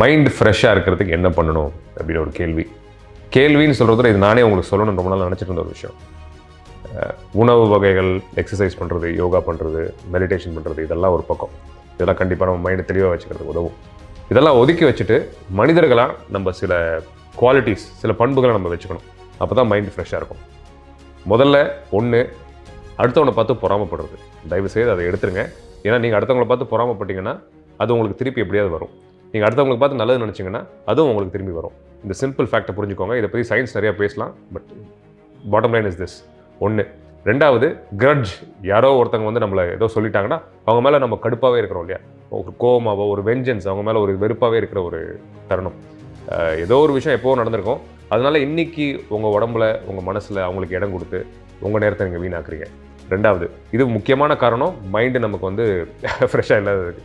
Mind ஃப்ரெஷ்ஷாக இருக்கிறதுக்கு என்ன பண்ணணும் அப்படின்னு ஒரு கேள்வி. கேள்வின்னு சொல்கிறதுல இது நானே உங்களுக்கு சொல்லணும்னு ரொம்ப நாள் நினச்சிட்டு இருந்த ஒரு விஷயம். உணவு வகைகள் எக்ஸசைஸ் பண்ணுறது யோகா பண்ணுறது மெடிடேஷன் பண்ணுறது இதெல்லாம் ஒரு பக்கம். இதெல்லாம் கண்டிப்பாக நம்ம மைண்டை தெளிவாக வச்சுக்கிறதுக்கு உதவும். இதெல்லாம் ஒதுக்கி வச்சுட்டு மனிதர்களாக நம்ம சில குவாலிட்டிஸ் சில பண்புகளை நம்ம வச்சுக்கணும். அப்போ தான் மைண்ட் ஃப்ரெஷ்ஷாக இருக்கும். முதல்ல ஒன்று அடுத்தவனை பார்த்து பொறாமப்படுறது. தயவு செய்து அதை எடுத்துருங்க. ஏன்னா நீங்கள் அடுத்தவங்களை பார்த்து பொறாமப்பட்டீங்கன்னா அது உங்களுக்கு திருப்பி எப்படியாவது வரும். நீங்கள் அடுத்தவங்களுக்கு பார்த்து நல்லது நினச்சிங்கன்னா அதுவும் உங்களுக்கு திரும்பி வரும். இந்த சிம்பிள் ஃபேக்டை புரிஞ்சுக்கோங்க. இதை பற்றி சயின்ஸ் நிறையா பேசலாம். But bottom line is this ஒன்று ரெண்டாவது கிரட்ஜ் யாரோ ஒருத்தவங்க வந்து நம்மளை ஏதோ சொல்லிட்டாங்கன்னா அவங்க மேலே நம்ம கடுப்பாகவே இருக்கிறோம் இல்லையா? ஒரு கோமாவோ ஒரு வெஞ்சன்ஸ் அவங்க மேலே ஒரு வெறுப்பாகவே இருக்கிற ஒரு தருணம். ஏதோ ஒரு விஷயம் எப்போவும் நடந்திருக்கும். அதனால இன்றைக்கி உங்கள் உடம்புல உங்கள் மனசில் அவங்களுக்கு இடம் கொடுத்து உங்கள் நேரத்தை நீங்கள் வீணாக்குறீங்க. ரெண்டாவது இது முக்கியமான காரணம். மைண்டு நமக்கு வந்து ஃப்ரெஷ்ஷாக இல்லாததுக்கு